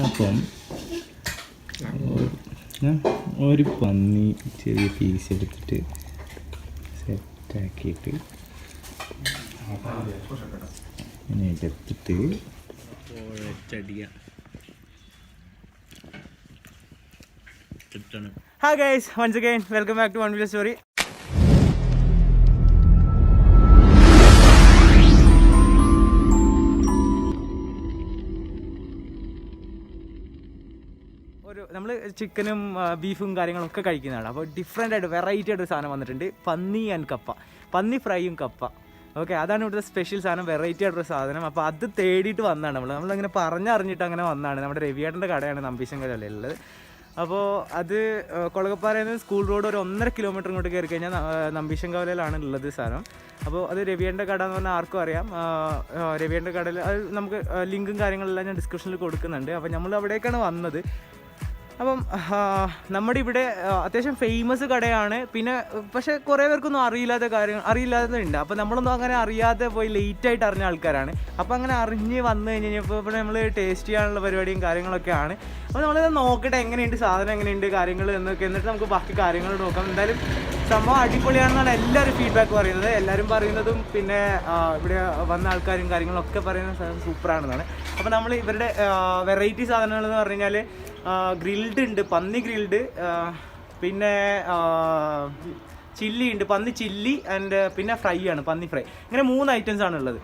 അപ്പം ഞാൻ ഒരു പന്നി ചെറിയ പീസ് എടുത്തിട്ട് സെറ്റാക്കിയിട്ട് ഇങ്ങനെ എടുത്തിട്ട് hi guys once again welcome back to one video story ഒരു നമ്മൾ ചിക്കനും ബീഫും കാര്യങ്ങളൊക്കെ കഴിക്കുന്നതാണ്. അപ്പോൾ ഡിഫറെന്റ് ആയിട്ട് വെറൈറ്റി ആയിട്ട് ഒരു സാധനം വന്നിട്ടുണ്ട്. പന്നി ആൻഡ് കപ്പ. പന്നി ഫ്രൈയും കപ്പ. ഓക്കെ അതാണ് ഇവിടുത്തെ സ്പെഷ്യൽ സാധനം വെറൈറ്റി ആയിട്ടൊരു സാധനം. അപ്പോൾ അത് തേടിയിട്ട് വന്നതാണ് നമ്മൾ നമ്മളിങ്ങനെ പറഞ്ഞറിഞ്ഞിട്ട് അങ്ങനെ വന്നതാണ് നമ്മുടെ രവിയേട്ടന്റെ കടയാണ് നമ്പീശങ്കരല്ലേ ഉള്ളത്. അപ്പോൾ അത് കൊളകപ്പാറയിൽ നിന്ന് സ്കൂൾ റോഡ് ഒരു ഒന്നര കിലോമീറ്റർ ഇങ്ങോട്ട് കയറി കഴിഞ്ഞാൽ നമ്പീശങ്കവലയിലാണ് ഉള്ളത് സാധനം. അപ്പോൾ അത് രവിയേന്റെ കട എന്ന് പറഞ്ഞാൽ ആർക്കും അറിയാം. രവിയേന്റെ കടയിൽ അത് നമുക്ക് ലിങ്കും കാര്യങ്ങളെല്ലാം ഞാൻ ഡിസ്ക്രിപ്ഷനിൽ കൊടുക്കുന്നുണ്ട്. അപ്പോൾ നമ്മൾ അവിടേക്കാണ് വന്നത്. അപ്പം നമ്മുടെ ഇവിടെ അത്യാവശ്യം ഫേമസ് കടയാണ്. പിന്നെ പക്ഷേ കുറേ പേർക്കൊന്നും അറിയില്ലാത്ത കാര്യങ്ങൾ അറിയില്ലാത്തതുണ്ട്. അപ്പോൾ നമ്മളൊന്നും അങ്ങനെ അറിയാതെ പോയി ലേറ്റ് ആയിട്ട് അറിഞ്ഞ ആൾക്കാരാണ്. അപ്പോൾ അങ്ങനെ അറിഞ്ഞ് വന്നു കഴിഞ്ഞ് കഴിഞ്ഞപ്പോൾ ഇപ്പോൾ നമ്മൾ ടേസ്റ്റ് ചെയ്യാനുള്ള പരിപാടിയും കാര്യങ്ങളൊക്കെയാണ്. അപ്പോൾ നമ്മളിത് നോക്കട്ടെ എങ്ങനെയുണ്ട് സാധനം എങ്ങനെയുണ്ട് കാര്യങ്ങൾ എന്നൊക്കെ. എന്നിട്ട് നമുക്ക് ബാക്കി കാര്യങ്ങൾ നോക്കാം. എന്തായാലും സംഭവം അടിപൊളിയാണെന്നാണ് എല്ലാവരും ഫീഡ്ബാക്ക് പറയുന്നത്. എല്ലാവരും പറയുന്നതും പിന്നെ ഇവിടെ വന്ന ആൾക്കാരും കാര്യങ്ങളൊക്കെ പറയുന്ന സാധനം സൂപ്പറാണെന്നാണ്. അപ്പോൾ നമ്മൾ ഇവരുടെ വെറൈറ്റി സാധനങ്ങൾ എന്ന് പറഞ്ഞു കഴിഞ്ഞാൽ ഗ്രിൽഡ് ഉണ്ട് പന്നി ഗ്രിൽഡ് പിന്നെ ചില്ലി ഉണ്ട് പന്നി ചില്ലി ആൻഡ് പിന്നെ ഫ്രൈ ആണ് പന്നി ഫ്രൈ ഇങ്ങനെ മൂന്ന് ഐറ്റംസ് ആണ് ഉള്ളത്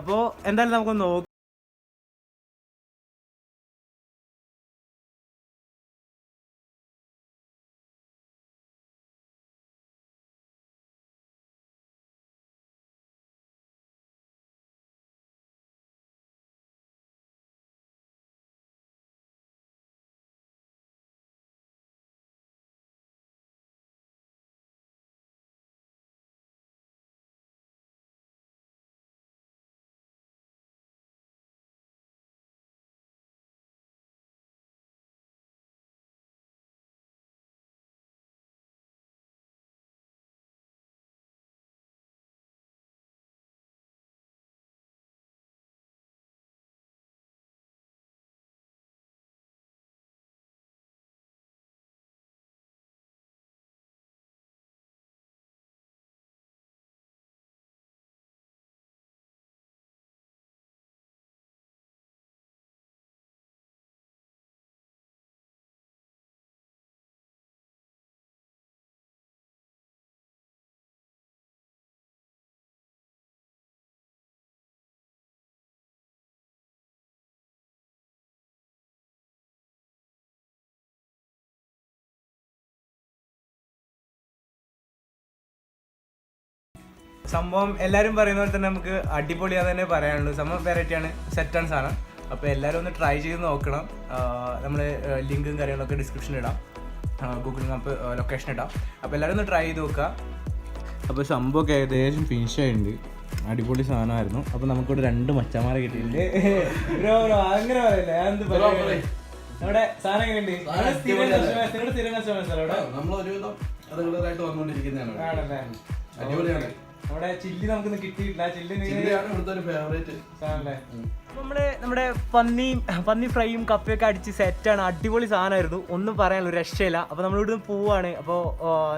അപ്പോൾ എന്തായാലും നമുക്ക് നോക്കാം. സംഭവം എല്ലാവരും പറയുന്ന പോലെ തന്നെ നമുക്ക് അടിപൊളിയാന്ന് തന്നെ പറയാനുള്ളൂ സംഭവം വെറൈറ്റി ആണ്. സെറ്റാണ് സാധനം. അപ്പോൾ എല്ലാവരും ഒന്ന് ട്രൈ ചെയ്ത് നോക്കണം. നമ്മൾ ലിങ്കും കാര്യങ്ങളൊക്കെ ഡിസ്ക്രിപ്ഷനിൽ ഇടാം. ഗൂഗിൾ മാപ്പ് ലൊക്കേഷൻ ഇടാം. അപ്പോൾ എല്ലാവരും ഒന്ന് ട്രൈ ചെയ്ത് നോക്കുക. അപ്പോൾ സംഭവമൊക്കെ ഏകദേശം ഫിനിഷ് ആയിട്ടുണ്ട്. അടിപൊളി സാധനമായിരുന്നു. അപ്പോൾ നമുക്കിവിടെ രണ്ട് മച്ചന്മാരെ കിട്ടിയിട്ടുണ്ട്. ബ്രോ ബ്രോ അങ്ങനെ പറയല്ലേ? ഞാൻ എന്ത് പറയാ നമ്മുടെ സാധനം എങ്ങനെയുണ്ട്? റെഗുലറായിട്ട് വന്നുകൊണ്ടിരിക്കുന്നതാണ്. അടിപൊളിയാണ്. നമ്മുടെ ചില്ലി നമുക്കൊന്ന് കിട്ടിയിട്ടില്ല. ചില്ലി ഫേവറേറ്റ് സാധനല്ലേ? നമ്മുടെ നമ്മുടെ പന്നി പന്നി ഫ്രൈയും കപ്പയൊക്കെ അടിച്ച് സെറ്റാണ് അടിപൊളി സാധനമായിരുന്നു. ഒന്നും പറയാനുള്ള ഒരു രക്ഷയില്ല. അപ്പോൾ നമ്മൾ ഇവിടുന്ന് പോവാണ്. അപ്പോൾ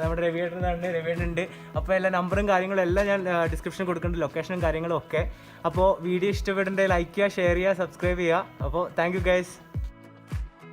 നമ്മുടെ രവിയേട്ടനുണ്ട് രവിയേട്ടനുണ്ട് അപ്പോൾ എല്ലാ നമ്പറും കാര്യങ്ങളും എല്ലാം ഞാൻ ഡിസ്ക്രിപ്ഷൻ കൊടുക്കുന്നുണ്ട്. ലൊക്കേഷനും കാര്യങ്ങളും ഒക്കെ. അപ്പോൾ വീഡിയോ ഇഷ്ടപ്പെടേണ്ടത് ലൈക്ക് ചെയ്യുക ഷെയർ ചെയ്യുക സബ്സ്ക്രൈബ് ചെയ്യുക. അപ്പോൾ താങ്ക് യു ഗൈസ്